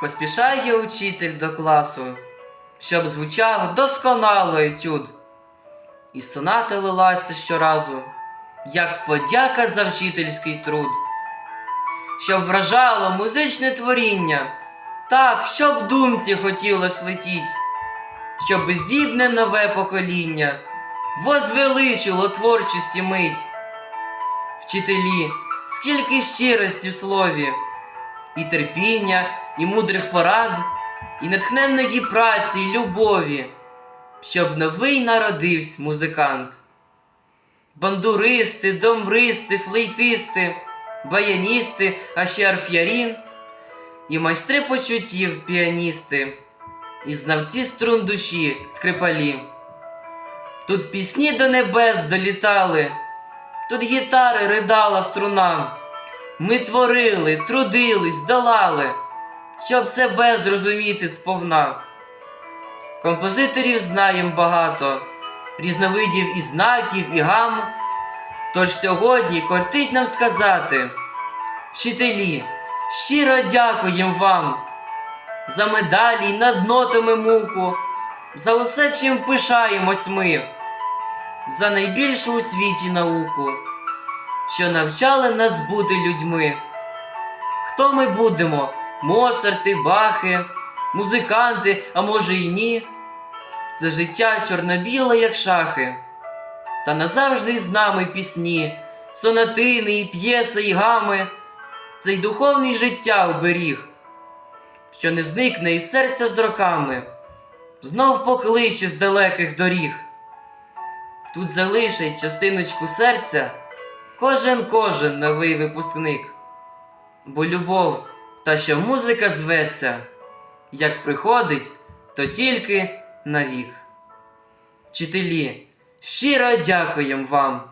Поспішає учитель до класу, щоб звучав досконало етюд. І соната лилася щоразу, як подяка за вчительський труд, щоб вражало музичне творіння, так, щоб думці хотілось летіть, щоб здібне нове покоління возвеличило творчості мить. Вчителі, скільки щирості в слові, і терпіння, і мудрих порад, і натхненної праці, й любові, щоб новий народився музикант. Бандуристи, домбристи, флейтисти, баяністи, а ще арф'ярі, і майстри почуттів піаністи, і знавці струн душі скрипалі. Тут пісні до небес долітали, тут гітари ридала струна. Ми творили, трудились, долали, щоб себе зрозуміти сповна. Композиторів знаєм багато, різновидів і знаків, і гам. Тож сьогодні кортить нам сказати, вчителі, щиро дякуєм вам за медалі над нотами муку, за усе, чим пишаємось ми, за найбільшу у світі науку що навчали нас бути людьми. Хто ми будемо? Моцарти, бахи, музиканти, а може й ні. Це життя чорно-біле, як шахи, та назавжди з нами пісні, сонатини, і п'єси, і гами, цей духовний життя оберіг, що не зникне із серця з роками, знов покличе з далеких доріг. Тут залишить частиночку серця кожен кожен новий випускник. Бо любов, та що музика зветься, як приходить, то тільки навік. Вчителі, щиро дякуєм вам